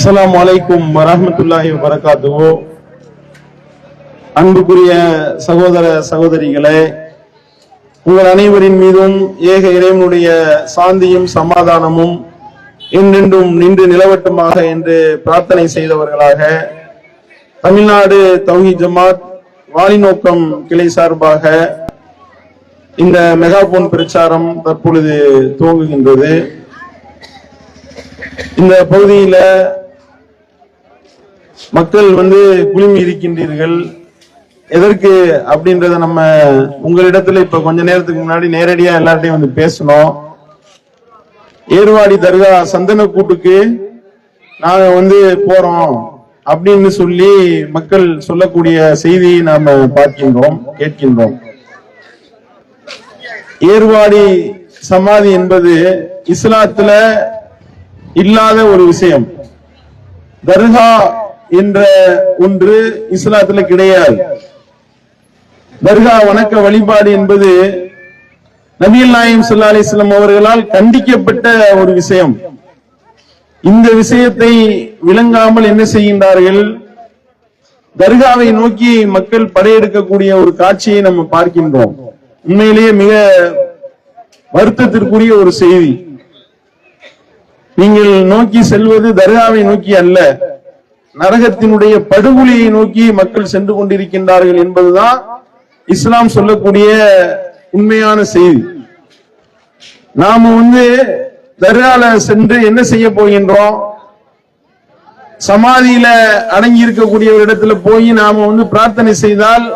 அஸ்லாம் வலைக்கும் வரமத்துல்லாஹி வரகாத்துவோ அன்புக்குரிய சகோதர சகோதரிகளே உங்கள் அனைவரின் மீதும் ஏக இறைவனுடைய சாந்தியும் சமாதானமும் என்றென்றும் நின்று நிலவட்டுமாக என்று பிரார்த்தனை செய்தவர்களாக தமிழ்நாடு தௌஹி ஜமாத் வாலிநோக்கம் கிளை சார்பாக இந்த மெகாபோன் பிரச்சாரம் தற்பொழுது துவங்குகின்றது. இந்த பகுதியில மக்கள் வந்து குழுமி இருக்கின்றீர்கள் எதற்கு அப்படின்றத நம்ம உங்களிடத்துல இப்ப கொஞ்ச நேரத்துக்கு முன்னாடி நேரடியா எல்லார்ட்டையும் வந்து பேசணும் ஏர்வாடி தர்கா சந்தன கூட்டுக்கு நாங்க வந்து போறோம் அப்படின்னு சொல்லி மக்கள் சொல்லக்கூடிய செய்தியை நாம பார்க்கின்றோம் கேட்கின்றோம். ஏர்வாடி சமாதி என்பது இஸ்லாத்துல இல்லாத ஒரு விஷயம். தர்கா என்ற ஒன்று இஸ்லாத்துல கிடையாது. தர்கா வணக்க வழிபாடு என்பது நபிகள் நாயம் சல்லா அலிஸ்லாம் அவர்களால் கண்டிக்கப்பட்ட ஒரு விஷயம். இந்த விஷயத்தை விளங்காமல் என்ன செய்கின்றார்கள்? தர்காவை நோக்கி மக்கள் படையெடுக்கக்கூடிய ஒரு காட்சியை நம்ம பார்க்கின்றோம். உண்மையிலேயே மிக வருத்தத்திற்குரிய ஒரு செய்தி. நீங்கள் நோக்கி செல்வது தர்காவை நோக்கி அல்ல. நரகத்தினுடைய படுகொலியை நோக்கி மக்கள் சென்று கொண்டிருக்கின்றார்கள் என்பதுதான் இஸ்லாம் சொல்லக்கூடிய உண்மையான செய்தி. நாம வந்து தர்கால சென்று என்ன செய்ய போகின்றோம்? சமாதியில அடங்கி இருக்கக்கூடிய ஒரு இடத்துல போய் நாம வந்து பிரார்த்தனை செய்தால்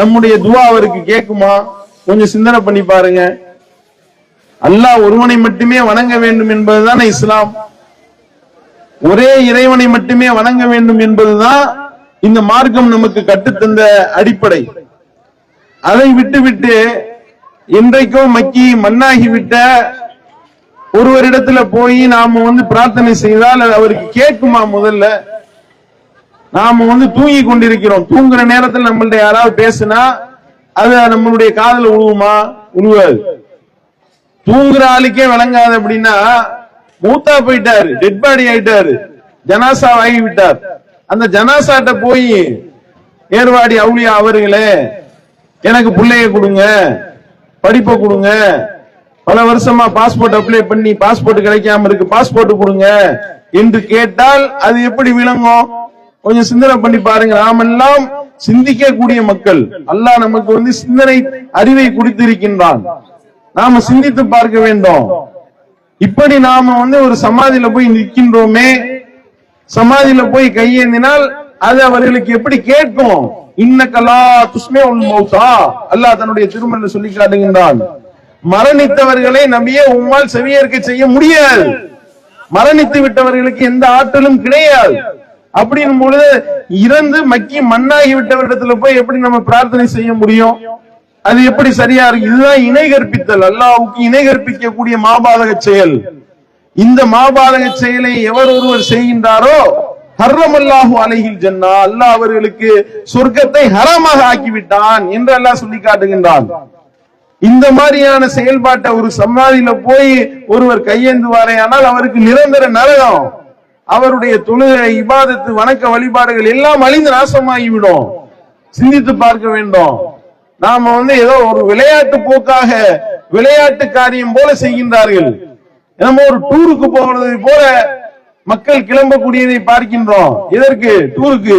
நம்முடைய துவா அவருக்கு கேட்குமா? கொஞ்சம் சிந்தனை பண்ணி பாருங்க. அல்லாஹ் ஒருவனை மட்டுமே வணங்க வேண்டும் என்பதுதான் இஸ்லாம். ஒரே இறைவனை மட்டுமே வணங்க வேண்டும் என்பதுதான் இந்த மார்க்கம் நமக்கு கற்றுத்தந்த அடிப்படை. அதை விட்டுவிட்டு இன்றைக்கும் மக்கி மண்ணாகிவிட்ட ஒருவரிடத்துல போய் நாம வந்து பிரார்த்தனை செய்தால் அது அவருக்கு கேட்குமா முதல்ல? நாம வந்து தூங்கி கொண்டிருக்கிறோம். தூங்குற நேரத்தில் நம்மள்ட்ட யாராவது பேசுனா அது நம்மளுடைய காதல உழுவுமா? உழுவாது. தூங்குற ஆளுக்கே விளங்காது அப்படின்னா மூத்தா போயிட்டாரு டெட் பாடி ஆயிட்டாரு ஜனாசா ஆகி விட்டார் அந்த ஜனாசாட்ட போய் ஏர்வாடி அவுளியா அவர்களே எனக்கு பிள்ளைய கொடுங்க படிப்பை கொடுங்க பல வருஷமா பாஸ்போர்ட் அப்ளை பண்ணி பாஸ்போர்ட் கிடைக்காம இருக்கு பாஸ்போர்ட் கொடுங்க என்று கேட்டால் அது எப்படி விளங்கும்? கொஞ்சம் சிந்தனை பண்ணி பாருங்க நாமெல்லாம் சிந்திக்க கூடிய மக்கள். அல்லாஹ் நமக்கு வந்து சிந்தனை அறிவை கொடுத்திருக்கின்றான். நாம சிந்தித்து பார்க்க வேண்டும். இப்படி நாம வந்து ஒரு சமாதியில போய் நிற்கின்றோமே சமாதியில போய் கையேந்தினால் அது அவர்களுக்கு எப்படி கேட்கும்? இன்னக்கலா துஷ்மே உன் மௌத்தா. அல்லாஹ் தன்னுடைய திருமண சொல்லி காட்டுகின்றான். மரணித்தவர்களை நம்பியே உம்மால் செவியேற்க செய்ய முடியாது. மரணித்து விட்டவர்களுக்கு எந்த ஆற்றலும் கிடையாது. அப்படின் பொழுது இறந்து மக்கி மண்ணாகி விட்டவரிடத்துல போய் எப்படி நம்ம பிரார்த்தனை செய்ய முடியும்? அது எப்படி சரியா இருக்கு? இதுதான் இணை கற்பித்தல். அல்லாவுக்கு இணை கற்பிக்கக்கூடிய மாபாதக செயல். இந்த மாபாதக செயலை எவர் ஒருவர் செய்கின்றாரோ? ஹர்ரமல்லாஹு அலைகில் ஜன்னா. அல்லாஹ் அவர்களுக்கு சொர்க்கத்தை ஹரமாக ஆக்கிவிட்டான் என்று அல்லாஹ் சொல்லி காட்டுகின்றான். இந்த மாதிரியான செயல்பாட்டை ஒரு சமாதியில போய் ஒருவர் கையேந்துவாரே ஆனால் அவருக்கு நிரந்தர நரகம். அவருடைய தொழுகை இபாதத்து வணக்க வழிபாடுகள் எல்லாம் அழிந்து நாசமாகிவிடும். சிந்தித்து பார்க்க வேண்டும். நாம வந்து ஏதோ ஒரு விளையாட்டு போக்காக விளையாட்டு காரியம் போல செய்கின்றார்கள். நம்ம ஒரு டூருக்கு போகிறது போல மக்கள் கிளம்பக்கூடியதை பார்க்கின்றோம். எதற்கு? டூருக்கு.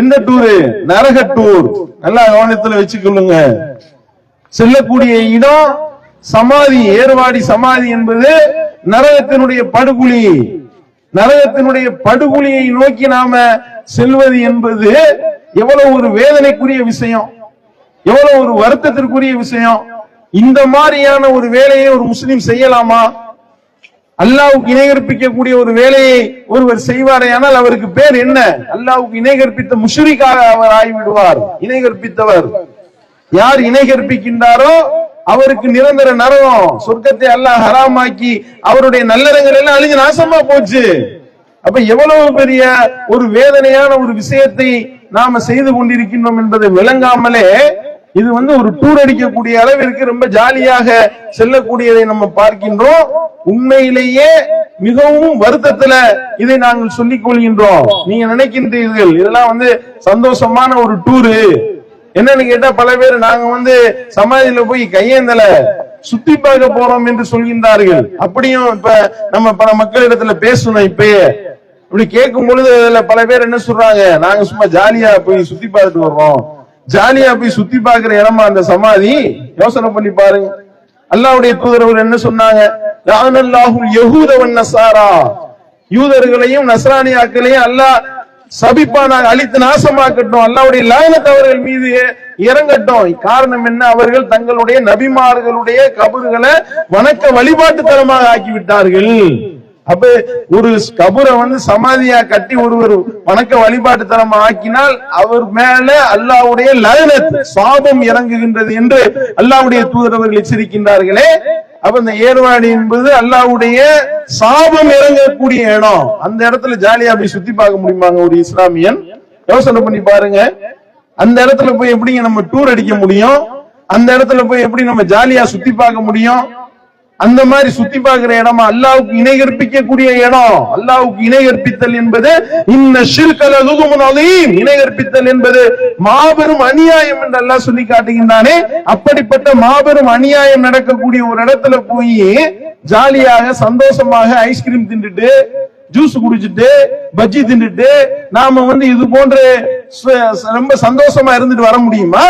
எந்த டூரு? நரக டூர். நல்லா கவனத்துல வச்சுக்கொள்ளுங்க. செல்லக்கூடிய இடம் சமாதி ஏர்வாடி சமாதி என்பது நரகத்தினுடைய படுகுழி. நரகத்தினுடைய படுகொலியை நோக்கி நாம செல்வது என்பது எவ்வளவு ஒரு வேதனைக்குரிய விஷயம். எவ்வளவு ஒரு வருத்தத்திற்குரிய விஷயம். இந்த மாதிரியான ஒரு வேலையை ஒரு முஸ்லீம் செய்யலாமா? அல்லாவுக்கு இணைகற்பிக்கக்கூடிய ஒரு வேலையை ஒருவர் செய்வாரே ஆனால் அவருக்கு பேர் என்ன? அல்லாவுக்கு இணைகற்பித்த முஷரிக்காக அவர் ஆகிவிடுவார். இணைகற்பித்தவர் யார் இணை கற்பிக்கின்றாரோ அவருக்கு நிரந்தர நரகம் சொர்க்கத்தை அல்லாஹ் ஹராமாக்கி அவருடைய நல்லறங்கள் எல்லாம் அழிஞ்சு நாசமா போச்சு. அப்ப எவ்வளவு பெரிய ஒரு வேதனையான ஒரு விஷயத்தை நாம செய்து கொண்டிருக்கின்றோம் என்பதை விளங்காமலே இது வந்து ஒரு டூர் அடிக்கக்கூடிய அளவிற்கு ரொம்ப ஜாலியாக செல்லக்கூடியதை நம்ம பார்க்கின்றோம். உண்மையிலேயே மிகவும் வருத்தத்துல இதை நாங்கள் சொல்லிக் கொள்கின்றோம். நீங்க நினைக்கின்றீர்கள் இதெல்லாம் வந்து சந்தோஷமான ஒரு டூரு என்னன்னு கேட்டா பல பேர் நாங்க வந்து சமாதியில போய் கையேந்தல சுத்தி பார்க்க போறோம் என்று சொல்கின்றார்கள். அப்படியும் இப்ப நம்ம பல மக்களிடத்துல பேசணும் இப்பயே. இப்படி கேட்கும் பொழுது அதுல பல பேர் என்ன சொல்றாங்க? நாங்க சும்மா ஜாலியா போய் சுத்தி பார்த்துட்டு வர்றோம் ஜாலியா போய் சுத்தி பாக்குற இடமா அந்த சமாதி? யோசனை பண்ணி பாருங்க. அல்லாவுடைய தூதரவர் என்ன சொன்னாங்க? லானல்லாஹுல் நசாரா. யூதர்களையும் நஸ்ரானியாக்களையும் அல்லாஹ் சபிப்பானாக அழித்து நாசமாக்கட்டும். அல்லாவுடைய லாயனத் அவர்கள் மீது இறங்கட்டும். காரணம் என்ன? அவர்கள் தங்களுடைய நபிமார்களுடைய கபறுகளை வணக்க வழிபாட்டு தரமாக ஆக்கி விட்டார்கள் அப்ப ஒரு கபரை வந்து சமாதியா கட்டி ஒருவர் வணக்க வழிபாட்டு தலமா ஆக்கினால் அவர் மேல அல்லாவுடைய லயனத் சாபம் இறங்குகின்றது என்று அல்லாவுடைய தூதரவர்கள் எச்சரிக்கின்றார்களே. அப்ப இந்த ஏர்வாடி என்பது அல்லாவுடைய சாபம் இறங்கக்கூடிய இடம். அந்த இடத்துல ஜாலியா போய் சுத்தி பார்க்க முடியுமாங்க ஒரு இஸ்லாமியன்? யோசனை பண்ணி பாருங்க. அந்த இடத்துல போய் எப்படிங்க நம்ம டூர் அடிக்க முடியும்? அந்த இடத்துல போய் எப்படி நம்ம ஜாலியா சுத்தி பார்க்க முடியும்? அந்த மாதிரி சுத்தி பார்க்கிற இடமா அல்லாவுக்கு இணை கற்பிக்கக்கூடிய இடம். அல்லாவுக்கு இணை கற்பித்தல் என்பது இன்ன ஷிர்கல அதையும் இணை கற்பித்தல் என்பது மாபெரும் அநியாயம் என்று அல்லாஹ் சொல்லி காட்டுகின்றானே. அப்படிப்பட்ட மாபெரும் அநியாயம் நடக்கக்கூடிய ஒரு இடத்துல போய் ஜாலியாக சந்தோஷமாக ஐஸ்கிரீம் தின்றுட்டு ஜூஸ் குடிச்சிட்டு பஜ்ஜி தின்னுட்டு நாம வந்து இது போன்ற ரொம்ப சந்தோஷமா இருந்துட்டு வர முடியுமா?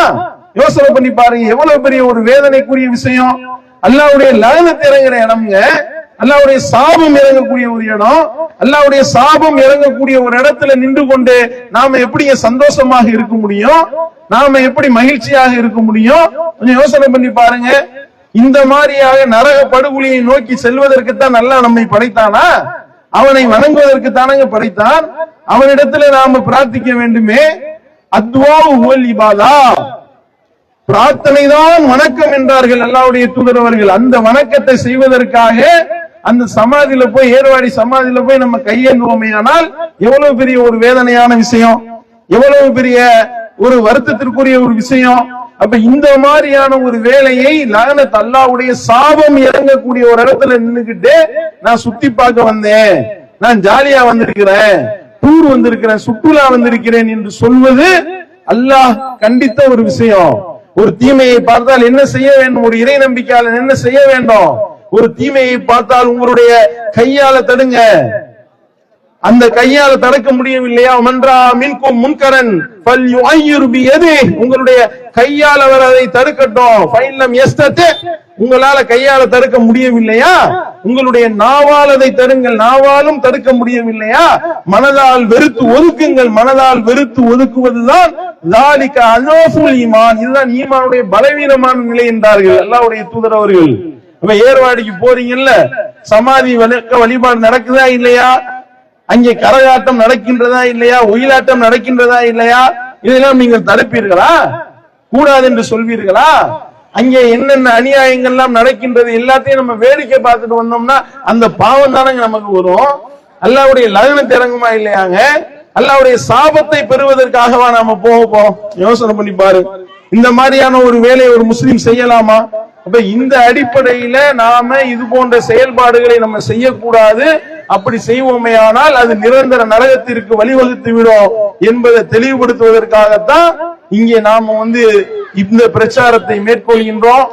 யோசனை பண்ணி பாருங்க. எவ்வளவு பெரிய ஒரு வேதனைக்குரிய விஷயம். அல்லாவுடைய லகனத்தை இறங்குற இடம்ங்க. அல்லாவுடைய சாபம் இறங்கக்கூடிய ஒரு இடம். அல்லாவுடைய சாபம் இறங்கக்கூடிய ஒரு இடத்துல நின்று கொண்டு நாம எப்படிங்க சந்தோஷமாக இருக்க முடியும்? நாம எப்படி மகிழ்ச்சியாக இருக்க முடியும்? கொஞ்சம் யோசனை பண்ணி பாருங்க. இந்த மாதிரியாக நரக படுகொலியை நோக்கி செல்வதற்குத்தான் நல்லா நம்மை படைத்தானா? அவனை வணங்குவதற்கு தானங்க படைத்தான். அவனிடத்துல நாம பிரார்த்திக்க வேண்டுமே. அத்வா உவல் இபாதா. பிரார்த்தனை தான் வணக்கம் என்றார்கள் அல்லாவுடைய தூதரவர்கள் அந்த வணக்கத்தை செய்வதற்காக அந்த சமாதியில போய் ஏர்வாடி சமாதியில போய் நம்ம கையேந்துவோமே ஆனால் எவ்வளவு பெரிய ஒரு வேதனையான விஷயம் எவ்வளவு பெரிய ஒரு வருத்தத்திற்குரிய ஒரு விஷயம். அப்ப இந்த மாதிரியான ஒரு வேலையை லானத் அல்லாவுடைய சாபம் இறங்கக்கூடிய ஒரு இடத்துல நின்னுகிட்டு நான் சுத்தி பார்க்க வந்தேன். நான் ஜாலியா வந்திருக்கிறேன் டூர் வந்திருக்கிறேன் சுற்றுலா வந்திருக்கிறேன் என்று சொல்வது அல்லாஹ் கண்டித்த ஒரு விஷயம். ஒரு தீமையை பார்த்தால் என்ன செய்ய வேண்டும்? ஒரு இறை நம்பிக்கையாளன் என்ன செய்ய வேண்டும்? ஒரு தீமையை பார்த்தால் உங்களுடைய கையால தடுங்க. அந்த கையால தடுக்க முடியவில்லையா? மன்றா மின்கும் முன்கரன். பல் யுஐயிரு எது உங்களுடைய கையால அவர் அதை தடுக்கட்டும். ஃபைலம் எஸ்தத்து உங்களால கையால தடுக்க முடியவில்லையா? உங்களுடைய நாவால் அதை தடுங்கள். நாவாலும் தடுக்க முடியவில்லையா? மனதால் வெறுத்து ஒதுக்குங்கள். மனதால் வெறுத்து ஒதுக்குவதுதான் லாலிக்க அனோசுல் ஈமான். இதுதான் ஈமானுடைய பலவீனமான நிலை என்றார்கள் அல்லாவுடைய தூதர் அவர்கள். இப்ப ஏர்வாடிக்கு போறீங்கல்ல? சமாதி வணக்க வழிபாடு நடக்குதா இல்லையா? அங்கே கரகாட்டம் நடக்கின்றதா இல்லையா? ஒயிலாட்டம் நடக்கின்றதா இல்லையா? இதெல்லாம் நீங்கள் தடுப்பீர்களா? கூடாது என்று சொல்வீர்களா? அங்கே என்னென்ன அநியாயங்கள் எல்லாம் நடக்கின்றது எல்லாத்தையும் நம்ம வேடிக்கை பார்த்துட்டு வந்தோம்னா அந்த பாவம் தானங்க நமக்கு வரும். அல்லாவுடைய லகனத்தை இறங்குமா இல்லையாங்க? அல்லாவுடைய சாபத்தை பெறுவதற்காகவா நாம போக யோசனை பண்ணி பாரு. இந்த மாதிரியான ஒரு வேலையை ஒரு முஸ்லீம் செய்யலாமா? அப்ப இந்த அடிப்படையில நாம இது போன்ற செயல்பாடுகளை நம்ம செய்யக்கூடாது. அப்படி செய்வோமேயானால் அது நிரந்தர நரகத்திற்கு வழிவகுத்து விடும் என்பதை தெளிவுபடுத்துவதற்காகத்தான் இங்கே நாம வந்து இந்த பிரச்சாரத்தை மேற்கொள்கின்றோம்.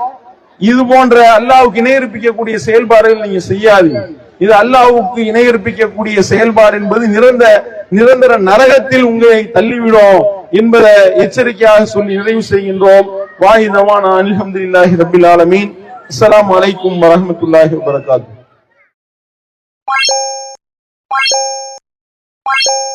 இது போன்ற அல்லாவுக்கு இணையற்பிக்கக்கூடிய செயல்பாடுகள் நீங்க செய்யாதீங்க. இது அல்லாவுக்கு இணையற்பிக்கக்கூடிய செயல்பாடு என்பது நிரந்த நிரந்தர நரகத்தில் உங்களை தள்ளிவிடும் என்பதை எச்சரிக்கையாக சொல்லி நிறைவு செய்கின்றோம். வாஹிதவான அல்ஹம்துலில்லாஹி ரபில் ஆலமீன். அஸ்ஸலாமு அலைக்கும் வரகாத்து you